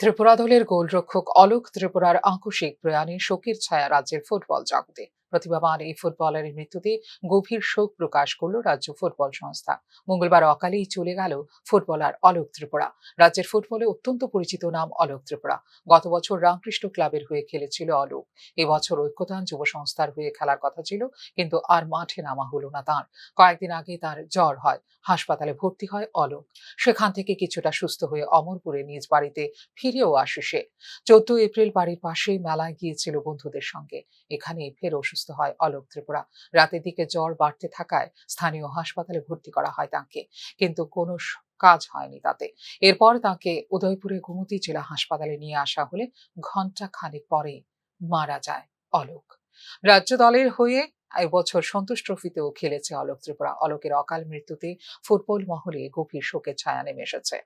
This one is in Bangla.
ত্রিপুরা দলের গোলরক্ষক অলোক ত্রিপুরার আকস্মিক প্রয়াণে শোকের ছায়া রাজ্যের ফুটবল জগতে। প্রতিভাবান এই ফুটবলারের মৃত্যুতে গভীর শোক প্রকাশ করল রাজ্য ফুটবল সংস্থা। মঙ্গলবার অকালেই চলে গেল ফুটবলার অলোক ত্রিপুরা। রাজ্যের ফুটবলে অত্যন্ত পরিচিত নাম অলোক ত্রিপুরা। গত বছর রামকৃষ্ণ ক্লাবের হয়ে খেলেছিল অলোক। এবছর ঐক্যতান যুব সংস্থার হয়ে খেলার কথা ছিল, কিন্তু আর মাঠে নামা হলো না তার। কয়েকদিন আগে তার জ্বর হয়, হাসপাতালে ভর্তি হয় অলোক। সেখান থেকে কিছুটা সুস্থ হয়ে অমরপুরে নিজ বাড়িতে ফিরেও আসে সে। চোদ্দ এপ্রিল বাড়ির পাশেই মেলায় গিয়েছিল বন্ধুদের সঙ্গে। এখানে ফের অসুস্থ হয় অলোক ত্রিপুরা। রাতের দিকে জ্বর বাড়তে থাকায় স্থানীয় হাসপাতালে ভর্তি করা হয় তাকে, কিন্তু কোনো কাজ হয়নি তাতে। এরপর তাকে উদয়পুরে গোমতী জেলা হাসপাতালে নিয়ে আসা হলে ঘণ্টা খানেক পরে মারা যায় অলোক। রাজ্য দলের হয়ে এবছর সন্তোষ ট্রফিতেও খেলেছে অলোক ত্রিপুরা। অলোকের অকাল মৃত্যুতে ফুটবল মহলে গভীর শোকের ছায়া নেমে এসেছে।